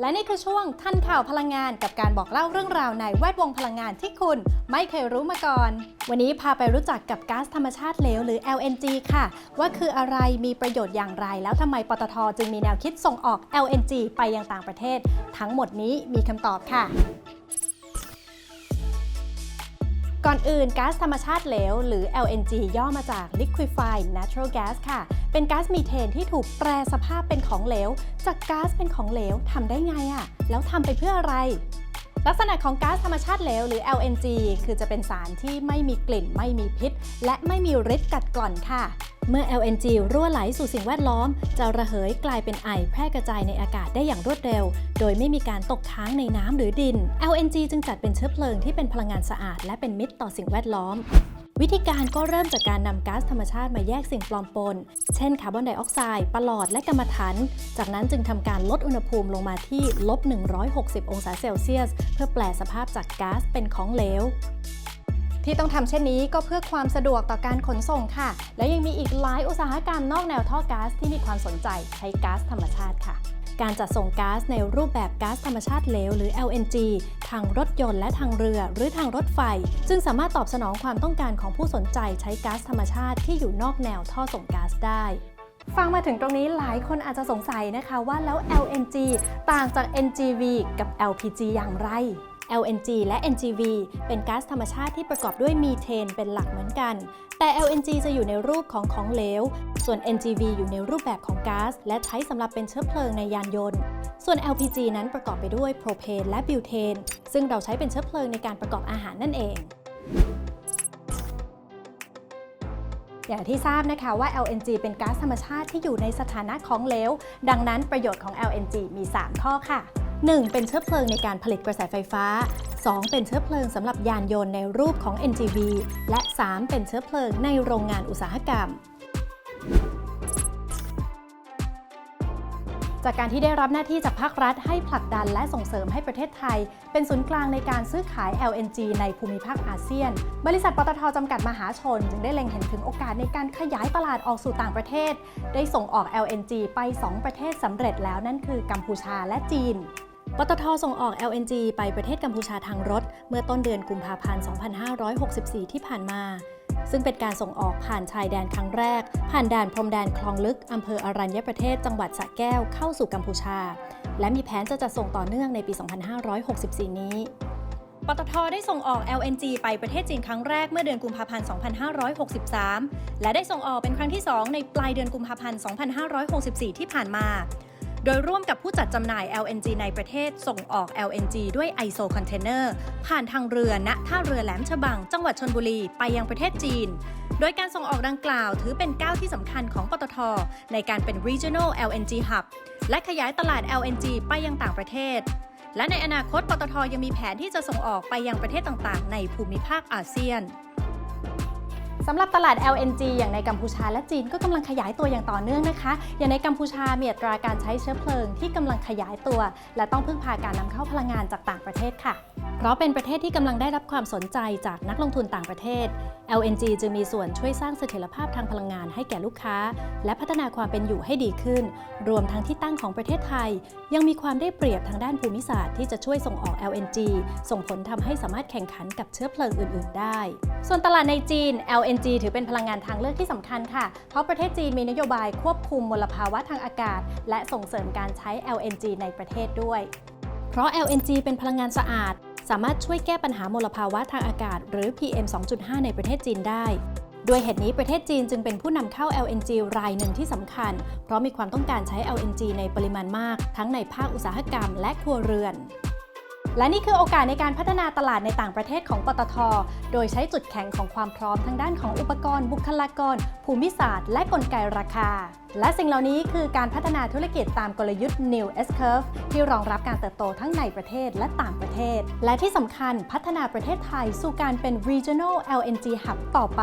และนี่คือช่วงทันข่าวพลังงานกับการบอกเล่าเรื่องราวในแวดวงพลังงานที่คุณไม่เคยรู้มาก่อน วันนี้พาไปรู้จักกับก๊าซธรรมชาติเหลวหรือ LNG ค่ะ ว่าคืออะไรมีประโยชน์อย่างไร แล้วทำไมปตทจึงมีแนวคิดส่งออก LNG ไปยังต่างประเทศ ทั้งหมดนี้มีคำตอบค่ะ ก่อนอื่นก๊าซธรรมชาติเหลว หรือ LNG ย่อมาจาก Liquefied Natural Gas ค่ะ เป็นก๊าซมีเทนที่ถูกแปรสภาพเป็นของเหลว จากก๊าซเป็นของเหลวทำได้ไงอะ่ะ แล้วทำไปเพื่ออะไรลักษณะของก๊าซธรรมชาติเหลวหรือ LNG คือจะเป็นสารที่ไม่มีกลิ่น ไม่มีพิษ และไม่มีฤทธิ์กัดกร่อนค่ะ เมื่อ LNG รั่วไหลสู่สิ่งแวดล้อม จะระเหยกลายเป็นไอแพร่กระจายในอากาศได้อย่างรวดเร็ว โดยไม่มีการตกค้างในน้ำหรือดิน LNG จึงจัดเป็นเชื้อเพลิงที่เป็นพลังงานสะอาด และเป็นมิตรต่อสิ่งแวดล้อม วิธีการก็เริ่มจากการนำก๊าซธรรมชาติมาแยกสิ่งปลอมปน เช่นคาร์บอนไดออกไซด์ปลอดและกัมมันถัน จากนั้นจึงทำการลดอุณหภูมิลงมาที่ลบ160 องศาเซลเซียส เพื่อแปลสภาพจากก๊าซเป็นของเหลว ที่ต้องทำเช่นนี้ก็เพื่อความสะดวกต่อการขนส่งค่ะ และยังมีอีกหลายอุตสาหกรรมนอกแนวท่อก๊าซที่มีความสนใจใช้ก๊าซธรรมชาติค่ะการจัดส่งก๊าซในรูปแบบก๊าซธรรมชาติเหลวหรือ LNG ทางรถยนต์และทางเรือหรือทางรถไฟจึงสามารถตอบสนองความต้องการของผู้สนใจใช้ก๊าซธรรมชาติที่อยู่นอกแนวท่อส่งก๊าซได้ ฟังมาถึงตรงนี้หลายคนอาจจะสงสัยนะคะว่าแล้ว LNG ต่างจาก NGV กับ LPG อย่างไร LNG และ NGV เป็นก๊าซธรรมชาติที่ประกอบด้วยมีเทนเป็นหลักเหมือนกัน แต่ LNG จะอยู่ในรูปของของเหลว ส่วน NGV อยู่ในรูปแบบของก๊าซและใช้สำหรับเป็นเชื้อเพลิงในยานยนต์ ส่วน LPG นั้นประกอบไปด้วยโพรเพนและบิวเทน ซึ่งเราใช้เป็นเชื้อเพลิงในการประกอบอาหารนั่นเองอย่างที่ทราบนะคะว่า LNG เป็นก๊าซธรรมชาติที่อยู่ในสถานะของเหลว ดังนั้นประโยชน์ของ LNG มี 3 ข้อค่ะ 1. เป็นเชื้อเพลิงในการผลิตกระแสไฟฟ้า 2. เป็นเชื้อเพลิงสำหรับยานยนต์ในรูปของ NGV และ 3. เป็นเชื้อเพลิงในโรงงานอุตสาหกรรมจากการที่ได้รับหน้าที่จากภาครัฐให้ผลักดันและส่งเสริมให้ประเทศไทย เป็นศูนย์กลางในการซื้อขาย LNG ในภูมิภาคอาเซียน บริษัทปตทจำกัดมหาชน จึงได้เล็งเห็นถึงโอกาสในการขยายตลาดออกสู่ต่างประเทศ ได้ส่งออก LNG ไป 2 ประเทศสำเร็จแล้วนั่นคือกัมพูชาและจีน ปตทส่งออก LNG ไปประเทศกัมพูชาทางรถ เมื่อต้นเดือนกุมภาพันธ์ 2564 ที่ผ่านมา ซึ่งเป็นการส่งออกผ่านชายแดนครั้งแรก ผ่านด่านพรมแดนคลองลึก อำเภออรัญญประเทศ จังหวัดสระแก้ว เข้าสู่กัมพูชา และมีแผนจะจัดส่งต่อเนื่องในปี 2564 นี้ปตทได้ส่งออก LNG ไปประเทศจีนครั้งแรกเมื่อเดือนกุมภาพันธ์ 2563 และได้ส่งออกเป็นครั้งที่ 2 ในปลายเดือนกุมภาพันธ์ 2564 ที่ผ่านมา โดยร่วมกับผู้จัดจำหน่าย LNG ในประเทศส่งออก LNG ด้วยไอโซคอนเทนเนอร์ผ่านทางเรือณท่าเรือแหลมฉบัง จังหวัดชนบุรี ไปยังประเทศจีน โดยการส่งออกดังกล่าวถือเป็นก้าวที่สำคัญของปตท ในการเป็น regional LNG hub และขยายตลาด LNG ไปยังต่างประเทศ และในอนาคตปตทยังมีแผนที่จะส่งออกไปยังประเทศต่างๆ ในภูมิภาคอาเซียน สำหรับตลาด LNG อย่างในกัมพูชาและจีนก็กำลังขยายตัวอย่างต่อเนื่องนะคะ อย่างในกัมพูชามีอัตราการใช้เชื้อเพลิงที่กำลังขยายตัว และต้องพึ่งพาการนำเข้าพลังงานจากต่างประเทศค่ะ เพราะเป็นประเทศที่กำลังได้รับความสนใจจากนักลงทุนต่างประเทศ LNG จึงมีส่วนช่วยสร้างเสถียรภาพทางพลังงานให้แก่ลูกค้า และพัฒนาความเป็นอยู่ให้ดีขึ้น รวมทั้งที่ตั้งของประเทศไทย ยังมีความได้เปรียบทางด้านภูมิศาสตร์ที่จะช่วยส่งออก LNG ส่งผลทำให้สามารถแข่งขันกับเชื้อเพลิงอื่น ๆ ได้ ส่วนตลาดในจีน LNG ถือเป็นพลังงานทางเลือกที่สำคัญค่ะ เพราะประเทศจีนมีนโยบายควบคุมมลภาวะทางอากาศ และส่งเสริมการใช้ LNG ในประเทศด้วย เพราะ LNG เป็นพลังงานสะอาด สามารถช่วยแก้ปัญหามลภาวะทางอากาศ หรือ PM 2.5 ในประเทศจีนได้ด้วยเหตุนี้ประเทศจีนจึงเป็นผู้นำเข้า LNG รายหนึ่งที่สำคัญ เพราะมีความต้องการใช้ LNG ในปริมาณมาก ทั้งในภาคอุตสาหกรรมและครัวเรือน และนี่คือโอกาสในการพัฒนาตลาดในต่างประเทศของปตท โดยใช้จุดแข็งของความพร้อมทางด้านของอุปกรณ์ บุคลากร ภูมิศาสตร์ และกลไกราคา และสิ่งเหล่านี้คือการพัฒนาธุรกิจตามกลยุทธ์ New S Curve ที่รองรับการเติบโตทั้งในประเทศและต่างประเทศ และที่สำคัญพัฒนาประเทศไทยสู่การเป็น Regional LNG Hub ต่อไป